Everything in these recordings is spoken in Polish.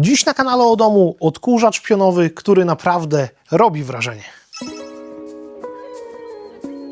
Dziś na kanale o domu odkurzacz pionowy, który naprawdę robi wrażenie.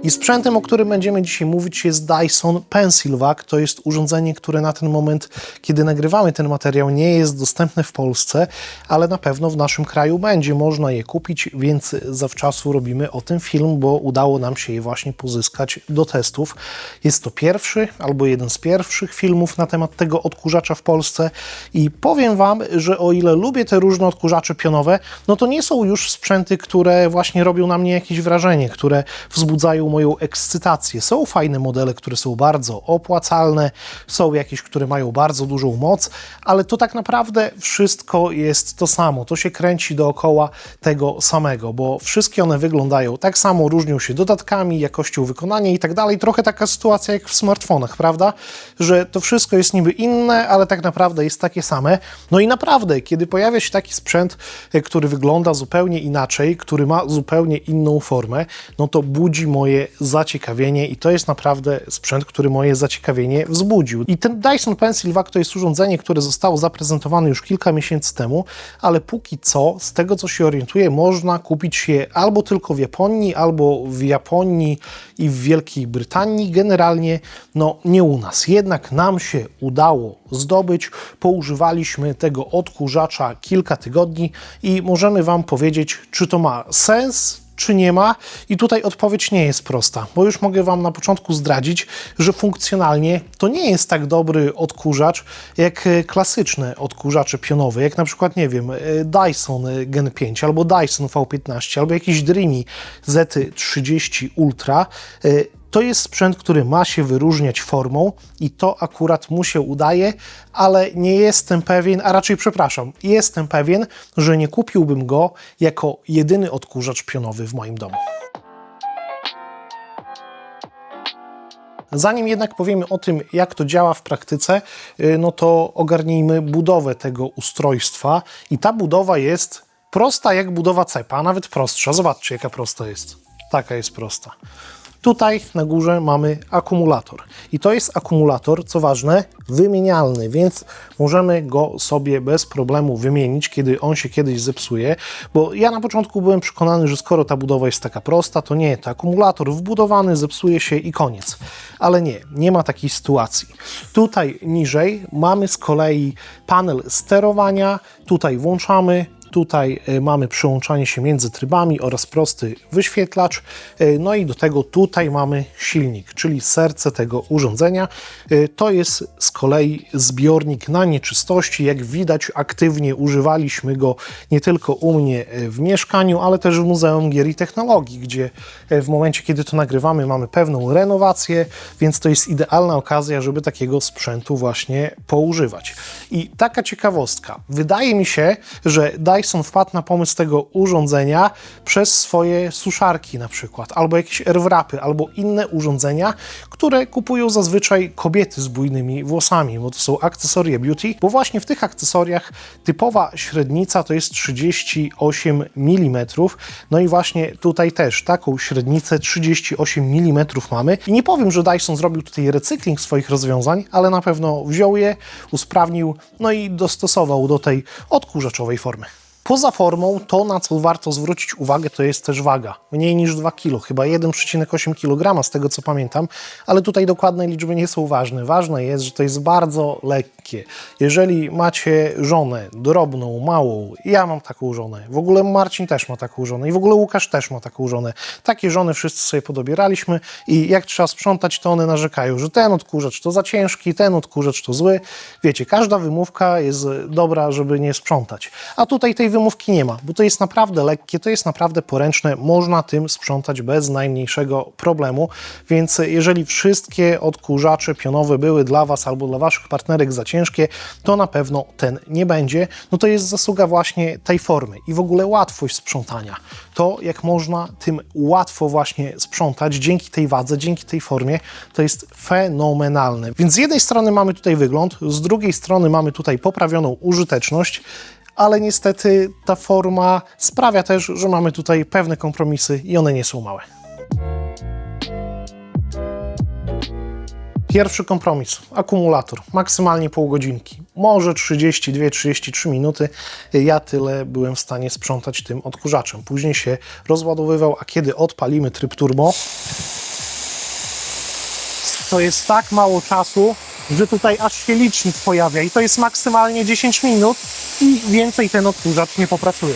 I sprzętem, o którym będziemy dzisiaj mówić, jest Dyson Pensilvac. To jest urządzenie, które na ten moment, kiedy nagrywamy ten materiał, nie jest dostępne w Polsce, ale na pewno w naszym kraju będzie można je kupić, więc zawczasu robimy o tym film, bo udało nam się je właśnie pozyskać do testów. Jest to pierwszy albo jeden z pierwszych filmów na temat tego odkurzacza w Polsce i powiem Wam, że o ile lubię te różne odkurzacze pionowe, no to nie są już sprzęty, które właśnie robią na mnie jakieś wrażenie, które wzbudzają moją ekscytację. Są fajne modele, które są bardzo opłacalne, są jakieś, które mają bardzo dużą moc, ale to tak naprawdę wszystko jest to samo. To się kręci dookoła tego samego, bo wszystkie one wyglądają tak samo, różnią się dodatkami, jakością wykonania i tak dalej. Trochę taka sytuacja jak w smartfonach, prawda? Że to wszystko jest niby inne, ale tak naprawdę jest takie same. No i naprawdę, kiedy pojawia się taki sprzęt, który wygląda zupełnie inaczej, który ma zupełnie inną formę, no to budzi moje zaciekawienie i to jest naprawdę sprzęt, który moje zaciekawienie wzbudził. I ten Dyson Pensilvac to jest urządzenie, które zostało zaprezentowane już kilka miesięcy temu, ale póki co, z tego co się orientuję, można kupić je albo tylko w Japonii, albo w Japonii i w Wielkiej Brytanii. Generalnie, no nie u nas. Jednak nam się udało zdobyć. Poużywaliśmy tego odkurzacza kilka tygodni i możemy Wam powiedzieć, czy to ma sens, czy nie ma? I tutaj odpowiedź nie jest prosta, bo już mogę Wam na początku zdradzić, że funkcjonalnie to nie jest tak dobry odkurzacz jak e, klasyczne odkurzacze pionowe, jak na przykład, nie wiem, e, Dyson e, Gen 5 albo Dyson V15 albo jakiś Dreamy Z30 Ultra. To jest sprzęt, który ma się wyróżniać formą i to akurat mu się udaje, ale nie jestem pewien, a raczej przepraszam, jestem pewien, że nie kupiłbym go jako jedyny odkurzacz pionowy w moim domu. Zanim jednak powiemy o tym, jak to działa w praktyce, y, no to ogarnijmy budowę tego ustrojstwa. I ta budowa jest prosta jak budowa cepa, a nawet prostsza. Zobaczcie, jaka prosta jest. Taka jest prosta. Tutaj na górze mamy akumulator. I to jest akumulator, co ważne, wymienialny, więc możemy go sobie bez problemu wymienić, kiedy on się kiedyś zepsuje, bo ja na początku byłem przekonany, że skoro ta budowa jest taka prosta, to nie, to akumulator wbudowany zepsuje się i koniec. Ale nie, nie ma takiej sytuacji. Tutaj niżej mamy z kolei panel sterowania, tutaj włączamy, Tutaj e, mamy przyłączanie się między trybami oraz prosty wyświetlacz. E, no i do tego tutaj mamy silnik, czyli serce tego urządzenia. E, to jest z kolei zbiornik na nieczystości. Jak widać, aktywnie używaliśmy go nie tylko u mnie w mieszkaniu, ale też w Muzeum Gier i Technologii, gdzie w momencie, kiedy to nagrywamy, mamy pewną renowację, więc to jest idealna okazja, żeby takiego sprzętu właśnie poużywać. I taka ciekawostka. Wydaje mi się, że Dyson wpadł na pomysł tego urządzenia przez swoje suszarki na przykład, albo jakieś airwrapy, albo inne urządzenia, które kupują zazwyczaj kobiety z bujnymi włosami, bo to są akcesoria beauty, bo właśnie w tych akcesoriach typowa średnica to jest 38 mm, no i właśnie tutaj też taką średnicę 38 mm mamy i nie powiem, że Dyson zrobił tutaj recykling swoich rozwiązań, ale na pewno wziął je, usprawnił, no i dostosował do tej odkurzaczowej formy. Poza formą, to na co warto zwrócić uwagę, to jest też waga. Mniej niż 2 kg, chyba 1,8 kg z tego co pamiętam, ale tutaj dokładne liczby nie są ważne. Ważne jest, że to jest bardzo lekkie. Jeżeli macie żonę drobną, małą, ja mam taką żonę, w ogóle Marcin też ma taką żonę i w ogóle Łukasz też ma taką żonę. Takie żony wszyscy sobie podobieraliśmy i jak trzeba sprzątać, to one narzekają, że ten odkurzacz to za ciężki, ten odkurzacz to zły. Wiecie, każda wymówka jest dobra, żeby nie sprzątać. A tutaj tej wymówki nie ma, bo to jest naprawdę lekkie, to jest naprawdę poręczne, można tym sprzątać bez najmniejszego problemu, więc jeżeli wszystkie odkurzacze pionowe były dla Was albo dla Waszych partnerek za ciężkie, to na pewno ten nie będzie. No to jest zasługa właśnie tej formy i w ogóle łatwość sprzątania. To jak można tym łatwo właśnie sprzątać dzięki tej wadze, dzięki tej formie, to jest fenomenalne. Więc z jednej strony mamy tutaj wygląd, z drugiej strony mamy tutaj poprawioną użyteczność, ale niestety ta forma sprawia też, że mamy tutaj pewne kompromisy i one nie są małe. Pierwszy kompromis, akumulator, maksymalnie pół godzinki. może 32-33 minuty. Ja tyle byłem w stanie sprzątać tym odkurzaczem. Później się rozładowywał, a kiedy odpalimy tryb turbo, to jest tak mało czasu, że tutaj aż się licznik pojawia i to jest maksymalnie 10 minut i więcej ten odkurzacz nie popracuje.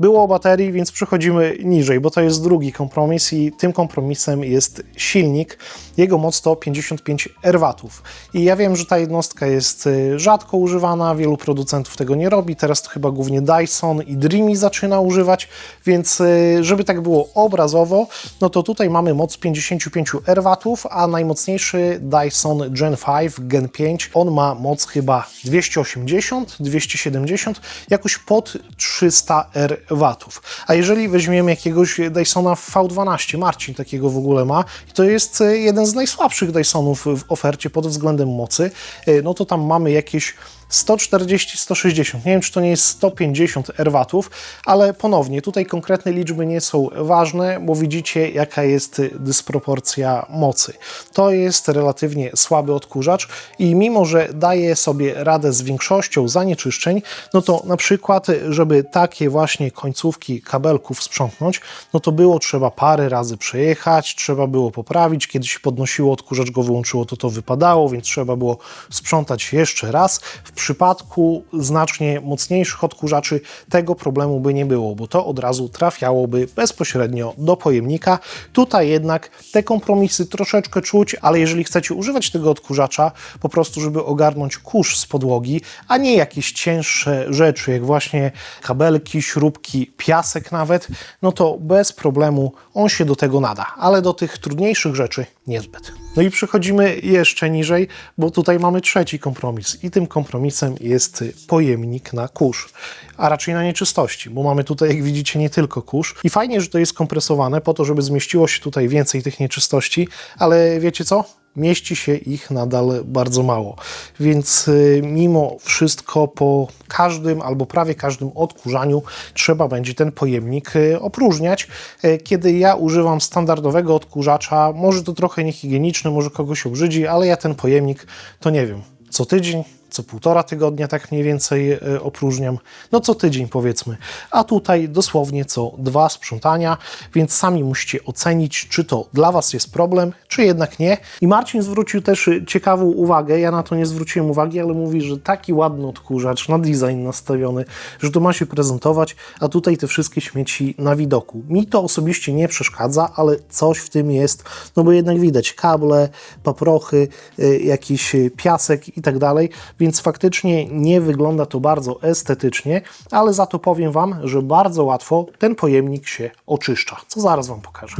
Było o baterii, więc przechodzimy niżej, bo to jest drugi kompromis i tym kompromisem jest silnik. Jego moc to 55 erwatów. I ja wiem, że ta jednostka jest y, rzadko używana, wielu producentów tego nie robi. Teraz to chyba głównie Dyson i Dreamy zaczyna używać, więc y, żeby tak było obrazowo, no to tutaj mamy moc 55 erwatów, a najmocniejszy Dyson Gen 5, Gen 5, on ma moc chyba 280, 270, jakoś pod 300 R watów. A jeżeli weźmiemy jakiegoś Dysona V12, Marcin takiego w ogóle ma, to jest e, jeden z najsłabszych Dysonów w ofercie pod względem mocy, e, no to tam mamy jakieś 140-160. Nie wiem, czy to nie jest 150 erwatów, ale ponownie, tutaj konkretne liczby nie są ważne, bo widzicie, jaka jest dysproporcja mocy. To jest relatywnie słaby odkurzacz i mimo, że daje sobie radę z większością zanieczyszczeń, no to na przykład, żeby takie właśnie końcówki kabelków sprzątnąć, no to było trzeba parę razy przejechać, trzeba było poprawić, kiedy się podnosiło odkurzacz, go wyłączyło, to to wypadało, więc trzeba było sprzątać jeszcze raz. W przypadku znacznie mocniejszych odkurzaczy tego problemu by nie było, bo to od razu trafiałoby bezpośrednio do pojemnika. Tutaj jednak te kompromisy troszeczkę czuć, ale jeżeli chcecie używać tego odkurzacza po prostu, żeby ogarnąć kurz z podłogi, a nie jakieś cięższe rzeczy, jak właśnie kabelki, śrubki, piasek nawet, no to bez problemu on się do tego nada, ale do tych trudniejszych rzeczy niezbyt. No i przechodzimy jeszcze niżej, bo tutaj mamy trzeci kompromis i tym kompromisem jest pojemnik na kurz, a raczej na nieczystości, bo mamy tutaj, jak widzicie, nie tylko kurz. I fajnie, że to jest kompresowane po to, żeby zmieściło się tutaj więcej tych nieczystości, ale wiecie co? Mieści się ich nadal bardzo mało. Więc y, mimo wszystko po każdym albo prawie każdym odkurzaniu trzeba będzie ten pojemnik y, opróżniać. Y, Kiedy ja używam standardowego odkurzacza, może to trochę niehigieniczne, może kogoś obrzydzi, ale ja ten pojemnik to nie wiem, co tydzień, co półtora tygodnia tak mniej więcej e, opróżniam, no co tydzień powiedzmy, a tutaj dosłownie co dwa sprzątania, więc sami musicie ocenić, czy to dla Was jest problem, czy jednak nie. I Marcin zwrócił też ciekawą uwagę, ja na to nie zwróciłem uwagi, ale mówi, że taki ładny odkurzacz, na design nastawiony, że to ma się prezentować, a tutaj te wszystkie śmieci na widoku. Mi to osobiście nie przeszkadza, ale coś w tym jest, no bo jednak widać kable, paprochy, y, jakiś piasek i tak dalej, więc faktycznie nie wygląda to bardzo estetycznie, ale za to powiem Wam, że bardzo łatwo ten pojemnik się oczyszcza, co zaraz Wam pokażę.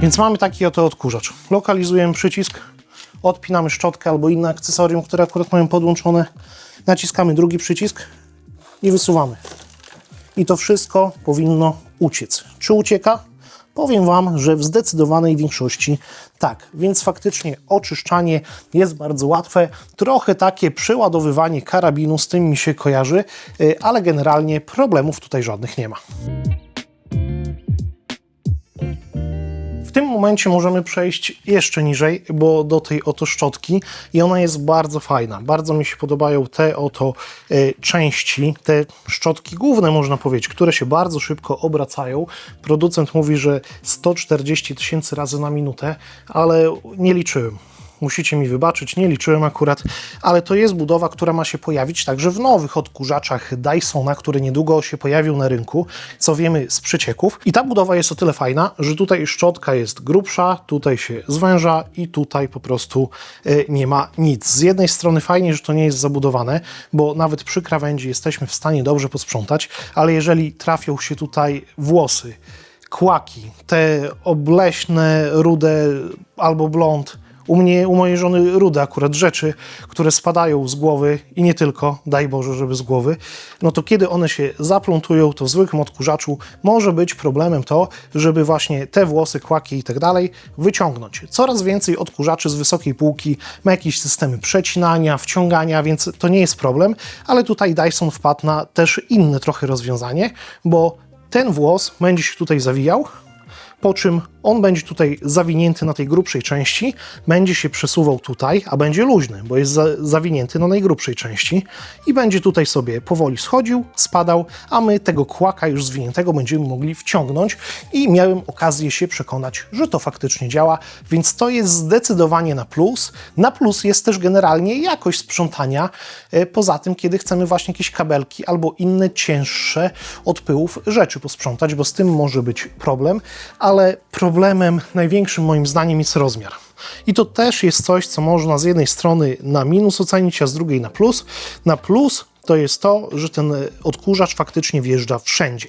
Więc mamy taki oto odkurzacz. Lokalizujemy przycisk, odpinamy szczotkę albo inne akcesorium, które akurat mają podłączone, naciskamy drugi przycisk i wysuwamy. I to wszystko powinno uciec. Czy ucieka? Powiem Wam, że w zdecydowanej większości tak, więc faktycznie oczyszczanie jest bardzo łatwe. Trochę takie przeładowywanie karabinu z tym mi się kojarzy, y, ale generalnie problemów tutaj żadnych nie ma. Momencie możemy przejść jeszcze niżej, bo do tej oto szczotki i ona jest bardzo fajna. Bardzo mi się podobają te oto e, części, te szczotki główne można powiedzieć, które się bardzo szybko obracają. Producent mówi, że 140 tysięcy razy na minutę, ale nie liczyłem. Musicie mi wybaczyć, nie liczyłem akurat, ale to jest budowa, która ma się pojawić także w nowych odkurzaczach Dysona, które niedługo się pojawią na rynku, co wiemy z przecieków. I ta budowa jest o tyle fajna, że tutaj szczotka jest grubsza, tutaj się zwęża i tutaj po prostu y, nie ma nic. Z jednej strony fajnie, że to nie jest zabudowane, bo nawet przy krawędzi jesteśmy w stanie dobrze posprzątać, ale jeżeli trafią się tutaj włosy, kłaki, te obleśne, rude albo blond, u mnie, u mojej żony rude akurat rzeczy, które spadają z głowy i nie tylko, daj Boże, żeby z głowy, no to kiedy one się zaplątują, to w zwykłym odkurzaczu może być problemem to, żeby właśnie te włosy, kłaki i tak dalej wyciągnąć. Coraz więcej odkurzaczy z wysokiej półki ma jakieś systemy przecinania, wciągania, więc to nie jest problem, ale tutaj Dyson wpadł na też inne trochę rozwiązanie, bo ten włos będzie się tutaj zawijał, po czym on będzie tutaj zawinięty na tej grubszej części, będzie się przesuwał tutaj, a będzie luźny, bo jest za, zawinięty na najgrubszej części i będzie tutaj sobie powoli schodził, spadał, a my tego kłaka już zwiniętego będziemy mogli wciągnąć i miałem okazję się przekonać, że to faktycznie działa, więc to jest zdecydowanie na plus. Na plus jest też generalnie jakość sprzątania, e, poza tym, kiedy chcemy właśnie jakieś kabelki albo inne cięższe od pyłów rzeczy posprzątać, bo z tym może być problem, ale problemem największym moim zdaniem jest rozmiar. I to też jest coś, co można z jednej strony na minus ocenić, a z drugiej na plus. Na plus to jest to, że ten odkurzacz faktycznie wjeżdża wszędzie.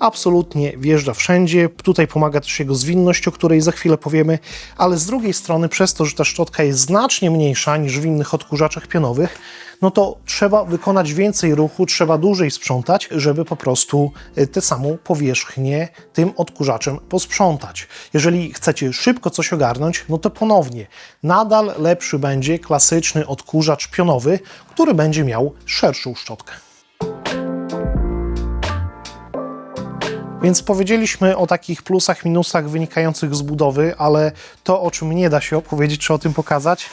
Absolutnie wjeżdża wszędzie. Tutaj pomaga też jego zwinność, o której za chwilę powiemy, ale z drugiej strony, przez to, że ta szczotka jest znacznie mniejsza niż w innych odkurzaczach pionowych, no to trzeba wykonać więcej ruchu, trzeba dłużej sprzątać, żeby po prostu y, tę samą powierzchnię tym odkurzaczem posprzątać. Jeżeli chcecie szybko coś ogarnąć, no to ponownie, nadal lepszy będzie klasyczny odkurzacz pionowy, który będzie miał szerszą szczotkę. Więc powiedzieliśmy o takich plusach, minusach wynikających z budowy, ale to, o czym nie da się opowiedzieć, czy o tym pokazać,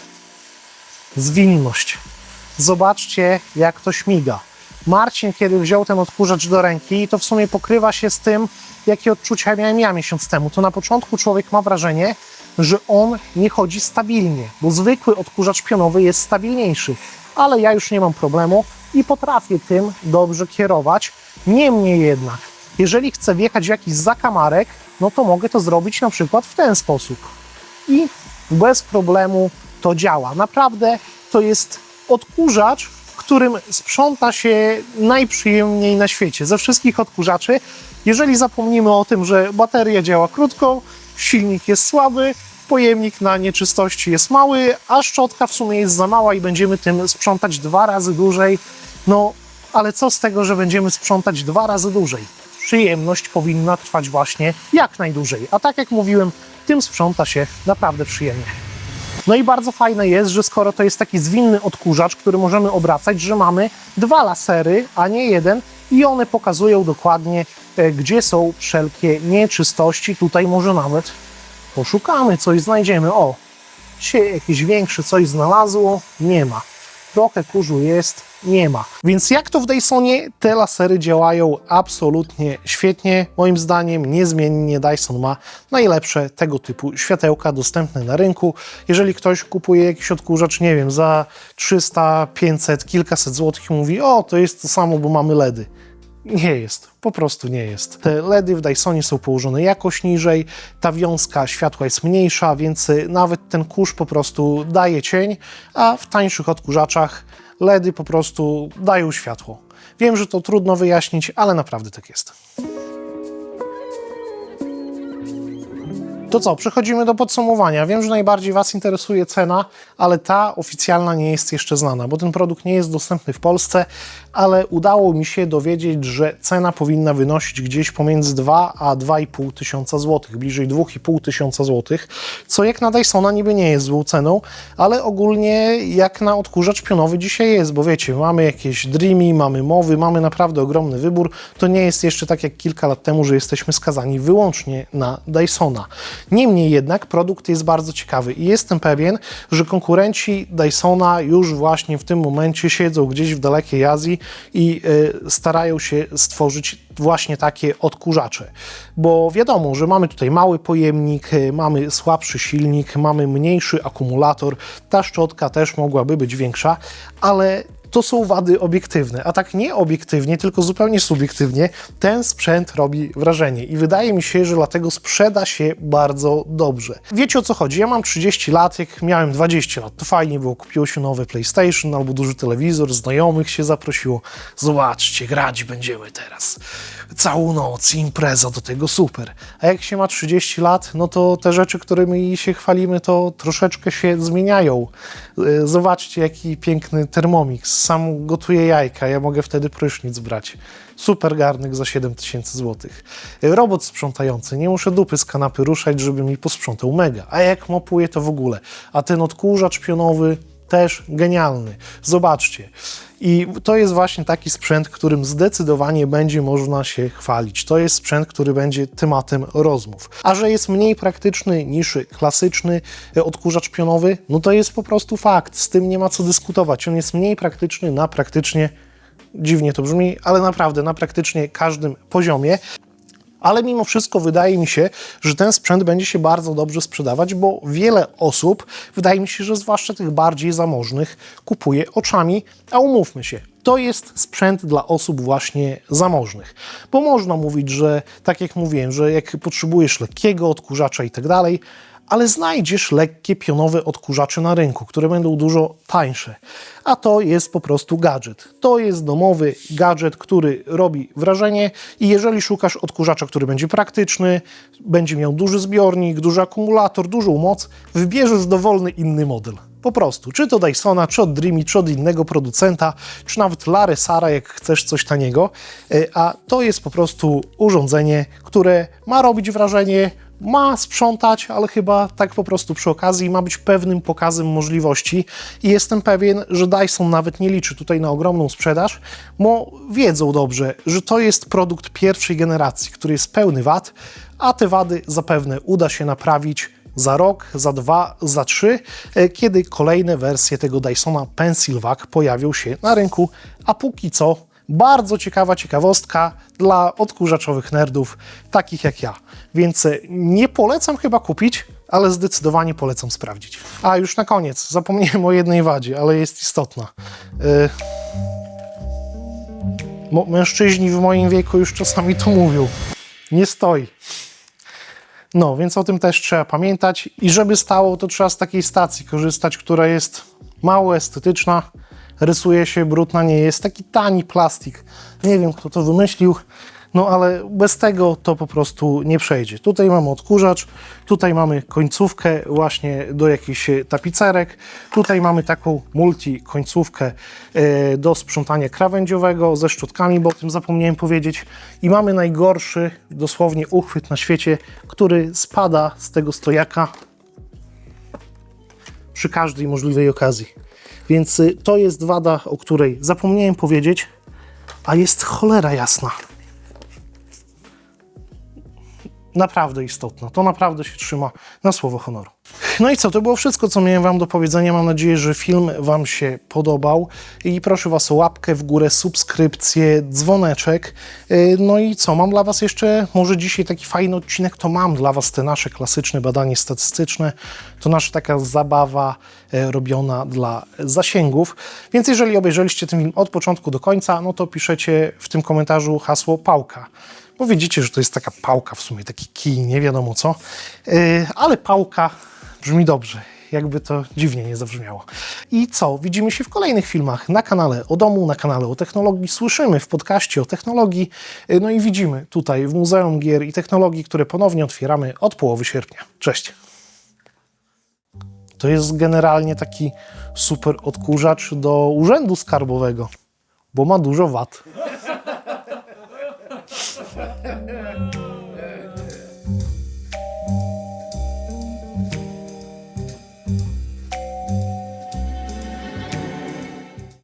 zwinność. Zobaczcie, jak to śmiga. Marcin, kiedy wziął ten odkurzacz do ręki, to w sumie pokrywa się z tym, jakie odczucia miałem ja miesiąc temu. To na początku człowiek ma wrażenie, że on nie chodzi stabilnie, bo zwykły odkurzacz pionowy jest stabilniejszy. Ale ja już nie mam problemu i potrafię tym dobrze kierować. Niemniej jednak, jeżeli chcę wjechać w jakiś zakamarek, no to mogę to zrobić na przykład w ten sposób. I bez problemu to działa. Naprawdę to jest odkurzacz, którym sprząta się najprzyjemniej na świecie. Ze wszystkich odkurzaczy, jeżeli zapomnimy o tym, że bateria działa krótko, silnik jest słaby, pojemnik na nieczystości jest mały, a szczotka w sumie jest za mała i będziemy tym sprzątać dwa razy dłużej, no ale co z tego, że będziemy sprzątać dwa razy dłużej? Przyjemność powinna trwać właśnie jak najdłużej, a tak jak mówiłem, tym sprząta się naprawdę przyjemnie. No i bardzo fajne jest, że skoro to jest taki zwinny odkurzacz, który możemy obracać, że mamy dwa lasery, a nie jeden i one pokazują dokładnie, e, gdzie są wszelkie nieczystości. Tutaj może nawet poszukamy, coś znajdziemy. O, się jakieś większe coś znalazło? Nie ma. Trochę kurzu jest, nie ma. Więc jak to w Dysonie, te lasery działają absolutnie świetnie. Moim zdaniem niezmiennie Dyson ma najlepsze tego typu światełka dostępne na rynku. Jeżeli ktoś kupuje jakiś odkurzacz, nie wiem, za 300, 500, kilkaset złotych i mówi, o, to jest to samo, bo mamy LEDy. Nie jest, po prostu nie jest. Te LEDy w Dysonie są położone jakoś niżej, ta wiązka światła jest mniejsza, więc y, nawet ten kurz po prostu daje cień, a w tańszych odkurzaczach LEDy po prostu dają światło. Wiem, że to trudno wyjaśnić, ale naprawdę tak jest. To co, przechodzimy do podsumowania. Wiem, że najbardziej Was interesuje cena, ale ta oficjalna nie jest jeszcze znana, bo ten produkt nie jest dostępny w Polsce, ale udało mi się dowiedzieć, że cena powinna wynosić gdzieś pomiędzy 2 a 2,5 tysiąca złotych, bliżej 2,5 tysiąca złotych, co jak na Dysona niby nie jest złą ceną, ale ogólnie jak na odkurzacz pionowy dzisiaj jest, bo wiecie, mamy jakieś Dreamy, mamy mowy, mamy naprawdę ogromny wybór. To nie jest jeszcze tak jak kilka lat temu, że jesteśmy skazani wyłącznie na Dysona. Niemniej jednak produkt jest bardzo ciekawy i jestem pewien, że konkurenci Dysona już właśnie w tym momencie siedzą gdzieś w dalekiej Azji i y, starają się stworzyć właśnie takie odkurzacze. Bo wiadomo, że mamy tutaj mały pojemnik, y, mamy słabszy silnik, mamy mniejszy akumulator. Ta szczotka też mogłaby być większa, ale to są wady obiektywne, a tak nie obiektywnie, tylko zupełnie subiektywnie, ten sprzęt robi wrażenie i wydaje mi się, że dlatego sprzeda się bardzo dobrze. Wiecie o co chodzi? Ja mam 30 lat, jak miałem 20 lat, to fajnie było, kupiło się nowy PlayStation albo duży telewizor, znajomych się zaprosiło. Zobaczcie, grać będziemy teraz. Całą noc, impreza do tego, super. A jak się ma 30 lat, no to te rzeczy, którymi się chwalimy, to troszeczkę się zmieniają. E, Zobaczcie, jaki piękny Thermomix. Sam gotuję jajka, ja mogę wtedy prysznic brać. Super garnek za 7000 zł. Robot sprzątający, nie muszę dupy z kanapy ruszać, żeby mi posprzątał mega. A jak mopuję, to w ogóle. A ten odkurzacz pionowy, też genialny. Zobaczcie. I to jest właśnie taki sprzęt, którym zdecydowanie będzie można się chwalić. To jest sprzęt, który będzie tematem rozmów. A że jest mniej praktyczny niż klasyczny e, odkurzacz pionowy, no to jest po prostu fakt. Z tym nie ma co dyskutować. On jest mniej praktyczny na praktycznie dziwnie to brzmi, ale naprawdę na praktycznie każdym poziomie. Ale mimo wszystko wydaje mi się, że ten sprzęt będzie się bardzo dobrze sprzedawać, bo wiele osób, wydaje mi się, że zwłaszcza tych bardziej zamożnych, kupuje oczami, a umówmy się, to jest sprzęt dla osób właśnie zamożnych. Bo można mówić, że tak jak mówiłem, że jak potrzebujesz lekkiego odkurzacza i tak dalej, ale znajdziesz lekkie pionowe odkurzacze na rynku, które będą dużo tańsze. A to jest po prostu gadżet. To jest domowy gadżet, który robi wrażenie i jeżeli szukasz odkurzacza, który będzie praktyczny, będzie miał duży zbiornik, duży akumulator, dużą moc, wybierzesz dowolny inny model. Po prostu, czy to Dysona, czy od Dreamy, czy od innego producenta, czy nawet Larry Sara, jak chcesz coś taniego, E, a to jest po prostu urządzenie, które ma robić wrażenie, ma sprzątać, ale chyba tak po prostu przy okazji ma być pewnym pokazem możliwości. I jestem pewien, że Dyson nawet nie liczy tutaj na ogromną sprzedaż, bo wiedzą dobrze, że to jest produkt pierwszej generacji, który jest pełny wad, a te wady zapewne uda się naprawić za rok, za dwa, za trzy, e, kiedy kolejne wersje tego Dysona Pencilvac pojawią się na rynku, a póki co bardzo ciekawa ciekawostka dla odkurzaczowych nerdów, takich jak ja. Więc e, nie polecam chyba kupić, ale zdecydowanie polecam sprawdzić. A już na koniec, zapomniałem o jednej wadzie, ale jest istotna. E, mężczyźni w moim wieku już czasami to mówią. Nie stoi. No, więc o tym też trzeba pamiętać. I żeby stało, to trzeba z takiej stacji korzystać, która jest mało estetyczna, rysuje się brudna, nie jest taki tani plastik. Nie wiem, kto to wymyślił, no ale bez tego to po prostu nie przejdzie. Tutaj mamy odkurzacz, tutaj mamy końcówkę właśnie do jakichś e, tapicerek, tutaj mamy taką multi końcówkę e, do sprzątania krawędziowego ze szczotkami, bo o tym zapomniałem powiedzieć. I mamy najgorszy dosłownie uchwyt na świecie, który spada z tego stojaka przy każdej możliwej okazji. Więc y, to jest wada, o której zapomniałem powiedzieć, a jest cholera jasna. Naprawdę istotna. To naprawdę się trzyma na słowo honoru. No i co, to było wszystko, co miałem Wam do powiedzenia. Mam nadzieję, że film Wam się podobał i proszę Was o łapkę w górę, subskrypcję, dzwoneczek. Yy, No i co, mam dla Was jeszcze może dzisiaj taki fajny odcinek, to mam dla Was te nasze klasyczne badanie statystyczne. To nasza taka zabawa e, robiona dla zasięgów. Więc jeżeli obejrzeliście ten film od początku do końca, no to piszecie w tym komentarzu hasło pałka bo widzicie, że to jest taka pałka w sumie, taki kij, nie wiadomo co, Yy, ale pałka Brzmi dobrze, jakby to dziwnie nie zabrzmiało. I co? Widzimy się w kolejnych filmach na kanale o domu, na kanale o technologii, słyszymy w podcaście o technologii, y, no i widzimy tutaj w Muzeum Gier i Technologii, które ponownie otwieramy od połowy sierpnia. Cześć! To jest generalnie taki super odkurzacz do urzędu skarbowego, bo ma dużo wad.